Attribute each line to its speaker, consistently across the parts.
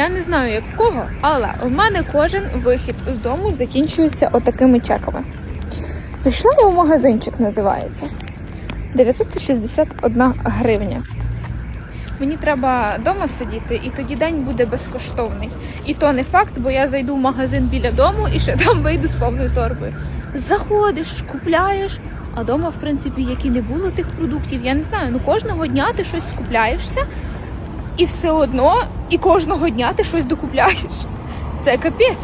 Speaker 1: Я не знаю, як в кого, але в мене кожен вихід з дому закінчується отакими чеками. Зайшла я в магазинчик, називається 961 гривня. Мені треба вдома сидіти, і тоді день буде безкоштовний. І то не факт, бо я зайду в магазин біля дому і ще там вийду з повною торбою. Заходиш, купляєш, а вдома, в принципі, як і не було тих продуктів, я не знаю. Ну кожного дня ти щось скупляєшся, і все одно, і кожного дня ти щось докупляєш. Це капець.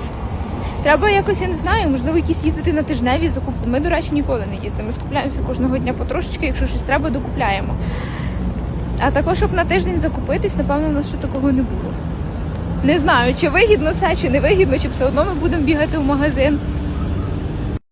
Speaker 1: Треба якось, я не знаю, можливо, якісь їздити на тижневі закупки. Ми, до речі, ніколи не їздимо. Ми скупляємося кожного дня потрошечки, якщо щось треба, докупляємо. А також, щоб на тиждень закупитись, напевно, у нас ще такого не було. Не знаю, чи вигідно це, чи не вигідно, чи все одно ми будемо бігати в магазин.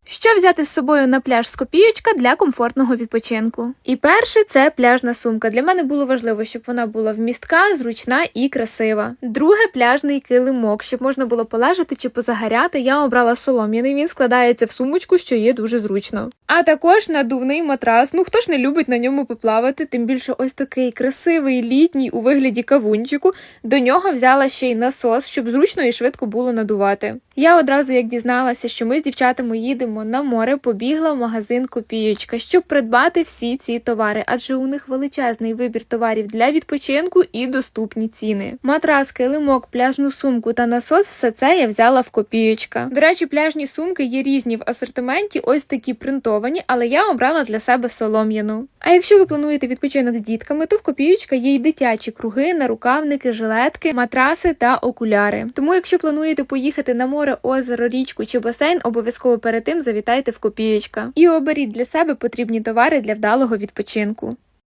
Speaker 1: Що взяти з собою на пляж з копійочка для комфортного відпочинку? І перше це пляжна сумка. Для мене було важливо, щоб вона була вмістка, зручна і красива. Друге пляжний килимок, щоб можна було полежати чи позагоряти. Я обрала солом'яний. Він складається в сумочку, що є дуже зручно. А також надувний матрас. Ну хто ж не любить на ньому поплавати? Тим більше ось такий красивий літній у вигляді кавунчику. До нього взяла ще й насос, щоб зручно і швидко було надувати. Я одразу, як дізналася, що ми з дівчатами їдемо на море, побігла в магазин Копієчка, щоб придбати всі ці товари, адже у них величезний вибір товарів для відпочинку і доступні ціни. Матрас, килимок, пляжну сумку та насос все це я взяла в Копієчка. До речі, пляжні сумки є різні в асортименті, ось такі принтовані, але я обрала для себе солом'яну. А якщо ви плануєте відпочинок з дітками, то в Копієчка є й дитячі круги, нарукавники, жилетки, матраси та окуляри. Тому, якщо плануєте поїхати на море, озеро, річку чи басейн, обов'язково перед тим завітайте в Копієчка. І оберіть для себе потрібні товари для вдалого відпочинку.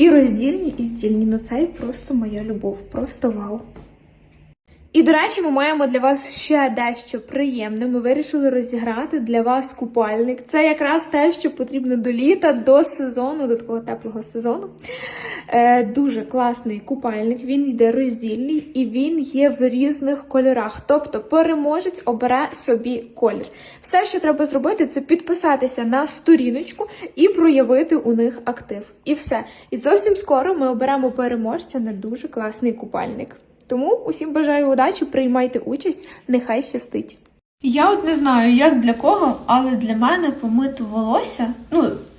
Speaker 1: І роздільні, і здільні. Ну це просто моя любов, просто вау. І, до речі, ми маємо для вас ще дещо приємне. Ми вирішили розіграти для вас купальник. Це якраз те, що потрібно до літа, до сезону, до такого теплого сезону. Е, Дуже класний купальник. Він йде роздільний і він є в різних кольорах. Тобто переможець обере собі колір. Все, що треба зробити, це підписатися на сторіночку і проявити у них актив. І все. І зовсім скоро ми оберемо переможця на дуже класний купальник. Тому усім бажаю удачі, приймайте участь, нехай щастить. Я от не знаю, як для кого, але для мене помити волосся, ну,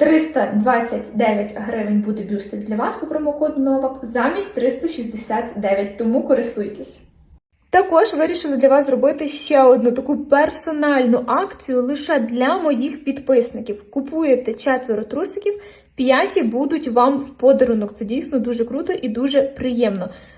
Speaker 1: 329 гривень буде бюстик для вас по промокоду Новак замість 369, тому користуйтесь. Також вирішили для вас зробити ще одну таку персональну акцію лише для моїх підписників. Купуєте четверо трусиків, п'яті будуть вам в подарунок. Це дійсно дуже круто і дуже приємно.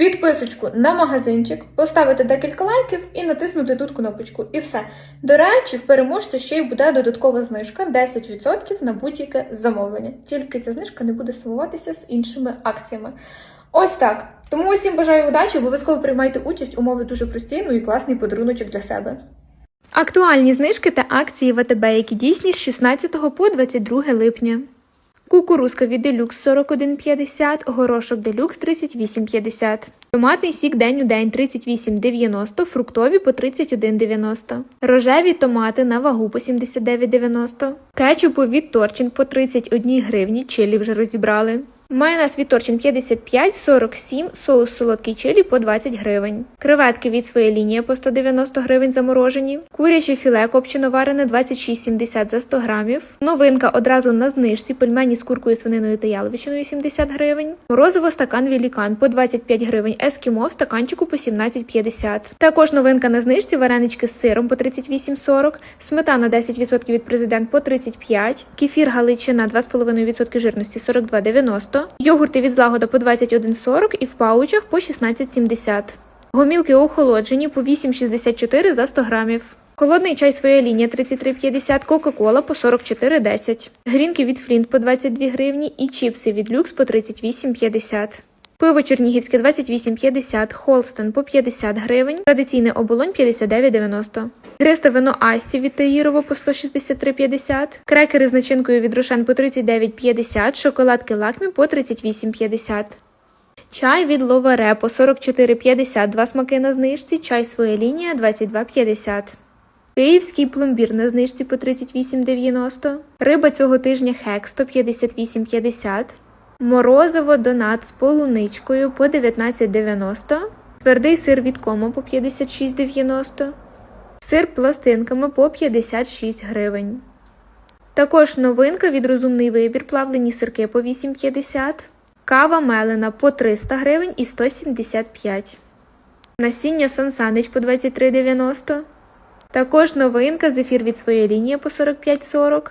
Speaker 1: підписочку на магазинчик, поставити декілька лайків і натиснути тут кнопочку. І все. До речі, в переможця ще й буде додаткова знижка 10% на будь-яке замовлення. Тільки ця знижка не буде сумуватися з іншими акціями. Ось так. Тому усім бажаю удачі, обов'язково приймайте участь, умови дуже прості, ну і класний подаруночок для себе. Актуальні знижки та акції ВТБ, які дійсні з 16 по 22 липня. Кукурузка від Делюкс 41,50, горошок Делюкс 38,50. Томатний сік день у день 38,90, фруктові по 31,90. Рожеві томати на вагу по 79,90. Кетчупу від Торчин по 31 гривні, чилі вже розібрали. Майонез від Торчин 55, 47, соус солодкий чилі по 20 гривень. Креветки від своєї лінії по 190 гривень заморожені. Куряче філе копчено варене 26,70 за 100 грамів. Новинка одразу на знижці пельмені з куркою, свининою та яловичиною 70 гривень. Морозиво стакан Вілікан по 25 гривень. Ескімо в стаканчику по 17,50. Також новинка на знижці варенички з сиром по 38,40. Сметана 10% від президент по 35. Кефір Галичина 2,5% жирності 42,90. Йогурти від злагода по 21,40 і в паучах по 16,70. Гомілки охолоджені по 8,64 за 100 грамів. Холодний чай своя лінія 33,50, Кока-Кола по 44,10. Грінки від Флінт по 22 гривні і чіпси від Люкс по 38,50. Пиво Чернігівське 28,50, Холстен по 50 гривень, традиційний оболонь 59,90. Гристе вино Асті від Таїрово по 163,50, крекери з начинкою від Рошен по 39,50, шоколадки Лакмі по 38,50. Чай від Ловаре по 44,50, два смаки на знижці, чай своя лінія 22,50. Київський пломбір на знижці по 38,90. Риба цього тижня хек 158,50. Морозиво донат з полуничкою по 19,90. Твердий сир від комо по 56,90. Сир пластинками по 56 гривень. Також новинка від розумний вибір плавлені сирки по 8,50. Кава мелена по 300 гривень і 175. Насіння Сансанич по 23,90. Також новинка зефір від своєї лінії по 45,40.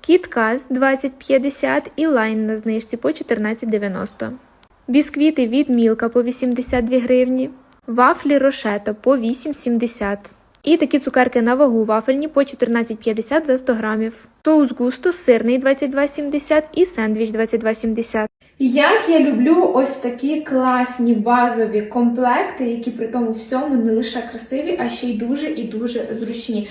Speaker 1: Кітказ 20,50 і лайн на знижці по 14,90. Бісквіти від Мілка по 82 гривні. Вафлі Рошето по 8,70. І такі цукерки на вагу вафельні по 14,50 за 100 грамів. Соус густо сирний 22,70 і сендвіч 22,70. Як я люблю ось такі класні базові комплекти, які при тому всьому не лише красиві, а ще й дуже і дуже зручні.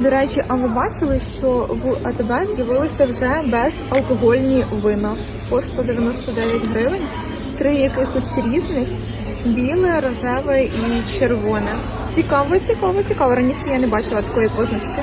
Speaker 1: До речі, а ви бачили, що в АТБ з'явилися вже безалкогольні вина по 199 гривень, три якихось різних: біле, рожеве і червоне. Цікаво, цікаво, цікаво. Раніше я не бачила такої позначки.